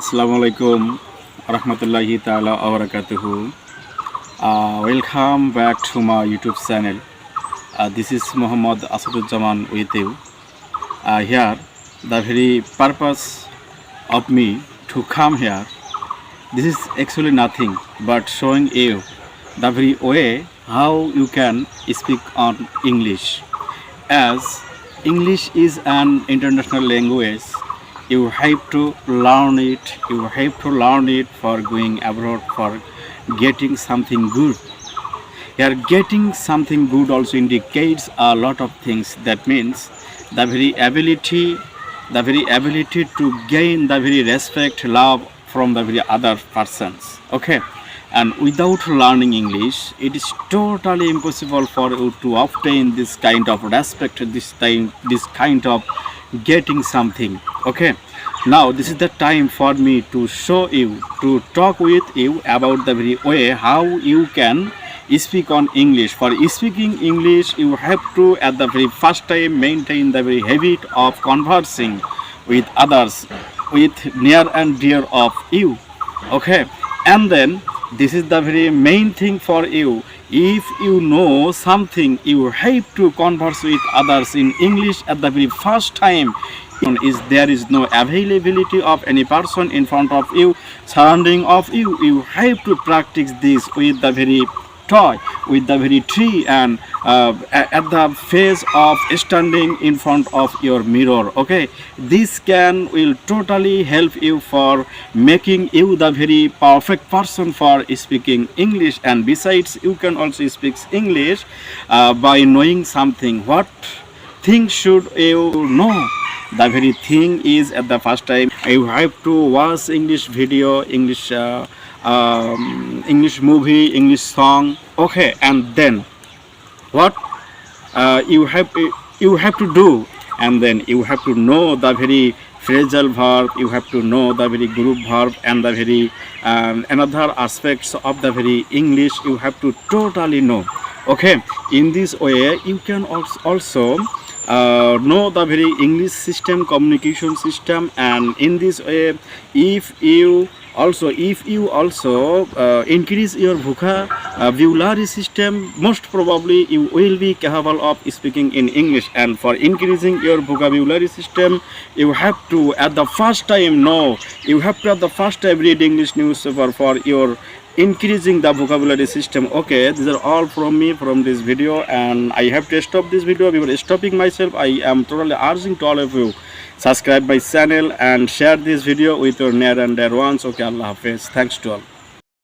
আসসালামু আলাইকুম রহমতুল্লাহি তালা welcome back to my YouTube channel. This is Mohammad Asaduzzaman with you. Here, the very purpose of me to come here. This is actually nothing, but showing you the very way how you can speak on English. As, English is an international language you have to learn it. You have to learn it for going abroad for getting something good. Here getting something good also indicates a lot of things. That means the very ability the very ability to gain the very respect love from the very other persons. Okay? And without learning english it is totally impossible for you to obtain this kind of respect this time this kind of getting something okay. Now this is the time for me to show you to talk with you about the very way how you can speak on english. For speaking english you have to at the very first time maintain the very habit of conversing with others with near and dear of you. Okay. And then this is the very main thing for you if you know something you have to converse with others in english at the very first time. Is there is no availability of any person in front of you surrounding of you. You have to practice this with the very toy with the very tree and uh, at the face of standing in front of your mirror okay? This can will totally help you for making you the very perfect person for speaking english. And besides you can also speak english uh, by knowing something. What thing should you know? The very thing is at the first time you have to watch english video english uh, um, english movie english song okay and then what uh, you have you have to do and then you have to know the very phrasal verb you have to know the very group verb and the very um, another aspects of the very english you have to totally know okay in this way you can also uh, know the very english system communication system and in this way if you also if you also uh, increase your vocabulary system most probably you will be capable of speaking in english. And for increasing your vocabulary system you have to at the first time know you have to at the first time read english newspaper for your increasing the vocabulary system. Okay these are all from me from this video and i have to stop this video. Before stopping myself i am totally urging to all of you subscribe my channel and share this video with your near and dear ones. Okay allah hafiz. Thanks to all